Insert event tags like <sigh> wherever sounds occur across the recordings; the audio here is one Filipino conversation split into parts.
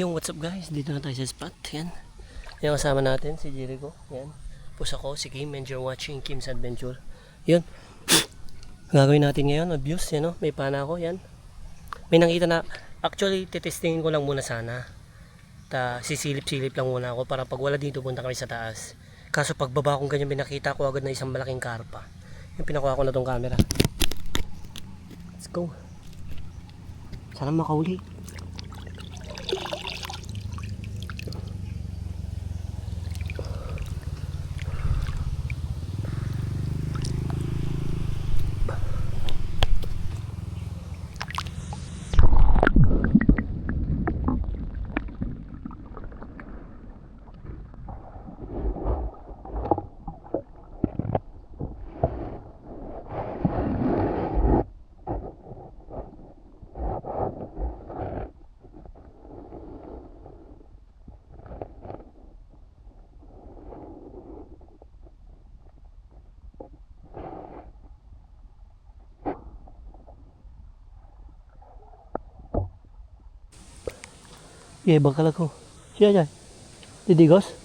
Yung what's up guys, dito na tayo sa spot. Yan. Yung kasama natin, si Jericho. Yan. Tapos ako, si Kim, and you're watching Kim's Adventure. Yun. Gagawin natin ngayon, abuse, yan o. May pana ako, yan. May nakita na, actually, titestingin ko lang muna sana. Ta, sisilip-silip lang muna ako para pag wala dito, punta kami sa taas. Kaso pagbaba kong ganyan, pinakita ko agad na isang malaking karpa. Yung pinakuha ko na tong camera. Let's go. Sana makauli. Iya, bakal ako. Siya siya. Didigos?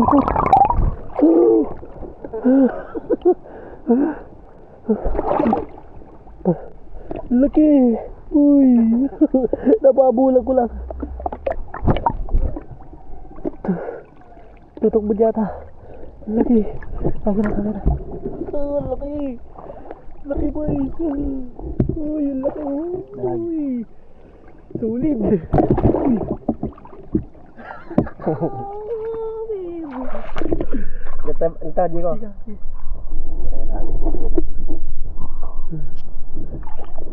Laki! Uy! Napabulag ko lang. Tutok mo yata. Laki! Kagana, kagana. Oh, laki! Laki boy! Uy, ang laki! Uy! Tulid! Uy! <laughs> Ito, ito, Jiko.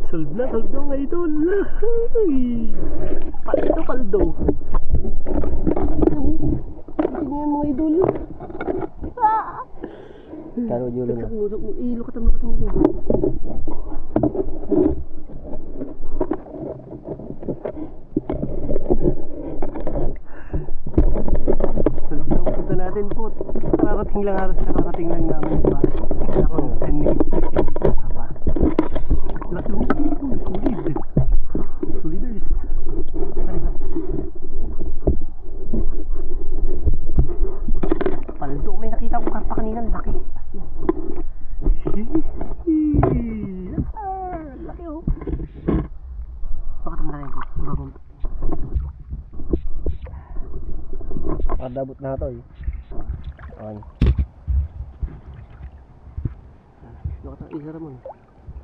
Solve na, solve na mga idol. Paldo, paldo. Yan mga idol? Kano julo na? Nusok mo, ilo ka tama ka tama Solve na, punta natin po. Nakakating lang halos nakakating lang namin, di ba? Kaya ako, 10 minutes, 15 minutes na pa. Laki mo, solid. Soliders. Halika. Paldo, may nakita ko karpa kanina, laki. Ah, laki oh. Bakit ang rin ko? Bagong. Kadabot na ito eh. Ayan. Isa ramon?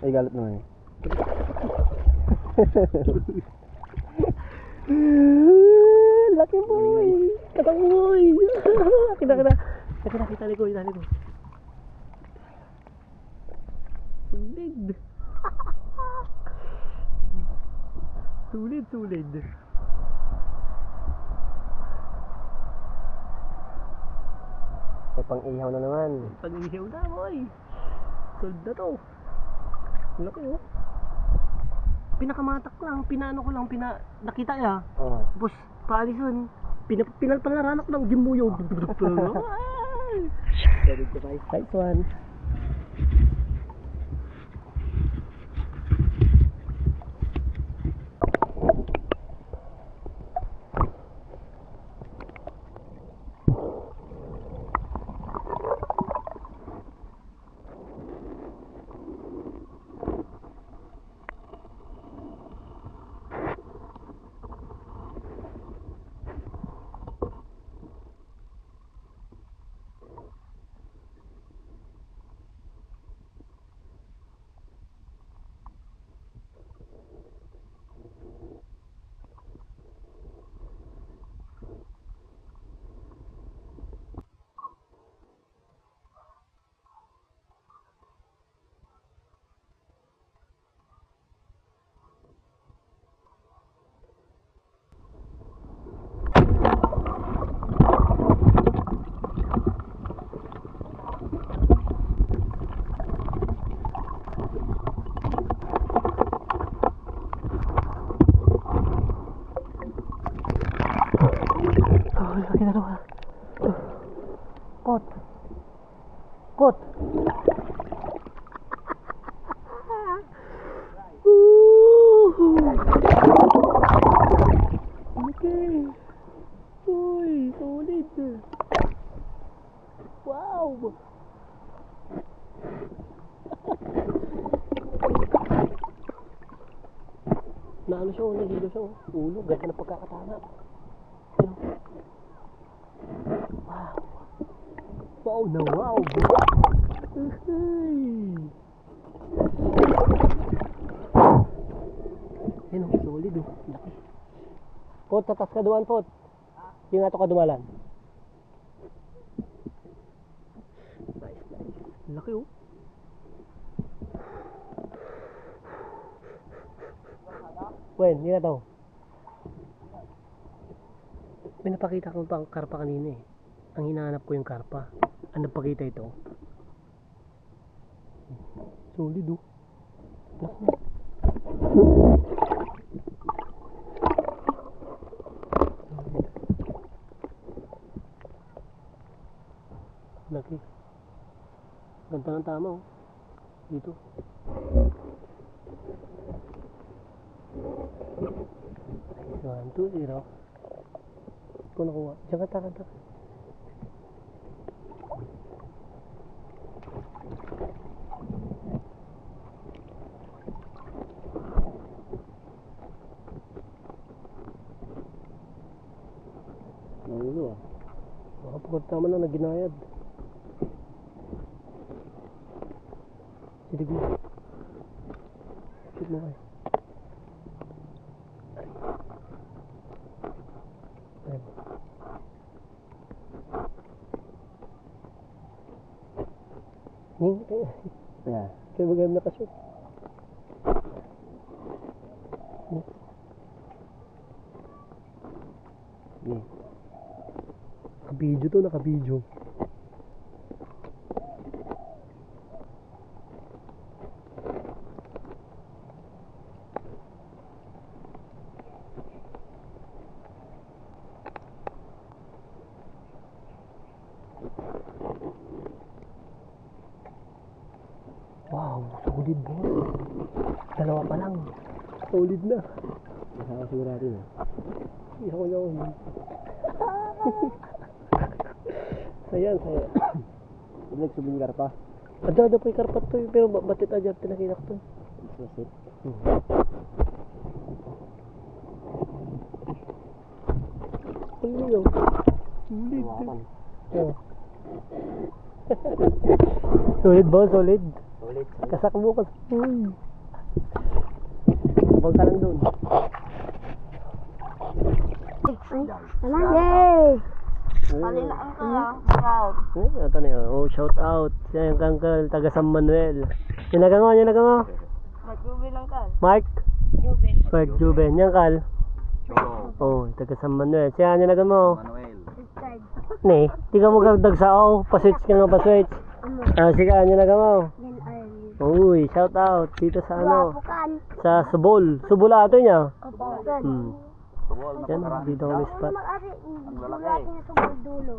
Ay, galit naman eh. <laughs> Laki boy! Katang boy! <laughs> kita kita. Kita kita liko, kita liko. Sulit. <laughs> sulit, sulit. May pang ihaw na naman. Pag-ihaw na boy. Sold na to. Laki oh. Pinakamatak lang, pinano ko lang, pina, nakita niya. Oo. Tapos, paalison, pinap pinalpalaranak ng gimuyo. Ready to buy. Nice one. Okay. Uy, solid. Wow. Naano siya, nahilo siya. Ulo, ganda na pagkakatama. Wow. Wow na wow. Hey. Yan ang solid oh. Pot, tatas ka duwan, pot. Yung ato ka dumalan. Nice, nice. Laki oh. Wen, yun na to. May napakita kong pang karpa kanina eh. Ang hinahanap ko yung karpa. Ang napakita ito. Solid oh. Laki. Laki. Ganda ng tama oh. Dito. One, two, zero. Kung nakuha. Diyan ka, taka, taka. Naulo ah. Makapagod tama na, naginayad. Sige, sige. Shoot mo kayo. Ayan. Hindi, kaya, Yeah. kaya magayam nakashoot. Yeah. Nakabidyo to, nakabidyo. Solid boss. Dalawa pa lang. Solid na. Masama siguro natin ah. Hindi ako yun. Sayan, saya. Next, subing karpa. Ada, ada po yung karpat to eh, pero ba- batit ajar tinakita ko to. That's it. Ano yun? Solid. Solid ba? Solid. Ulit. Kasak mo kas. Uy. Huwag ka lang doon. Yay! Palilaan ka lang. Proud. Eh, ito na yun. Oh, shout out. Siya yung kangkal, taga San Manuel. Sinagango, sinagango. Magjubi lang ka. Mark. Jubi. Mark Juben. Yan kal. Oh, taga San Manuel. Siya, sinagan mo. Manuel. Ne, di ka mo gagdag sa oh. Paswitch ka nga paswitch. Ano? Ah, sige, ano na mo. Uy, shout out dito sa ano, Bukan. sa Subol. Subol ato niya. Yan. Hmm. Subol. Yan, dito kami spot. Mag-ari. Ang lalaki. Ang dulo.